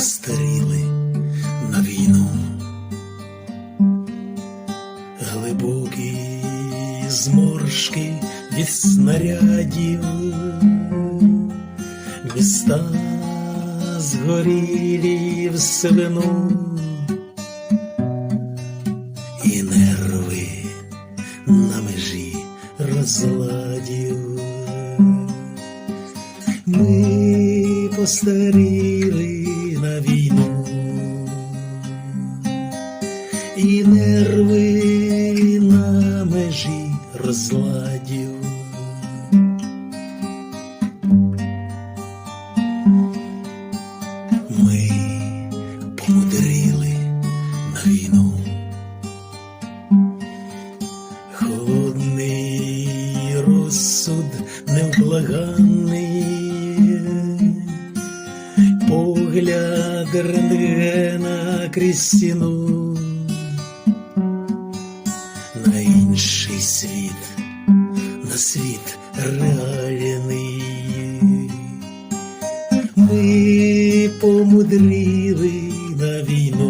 стеріли на війну, глибокі зморшки від снарядів, міста згорілі в свину і нерви на межі розладів. Ми постаріли і нерви на межі розладів. Ми помудрили війну. Холодний розсуд невблаганний, погляд рентгена крізь стіну ранений. Ми помудріли на війну.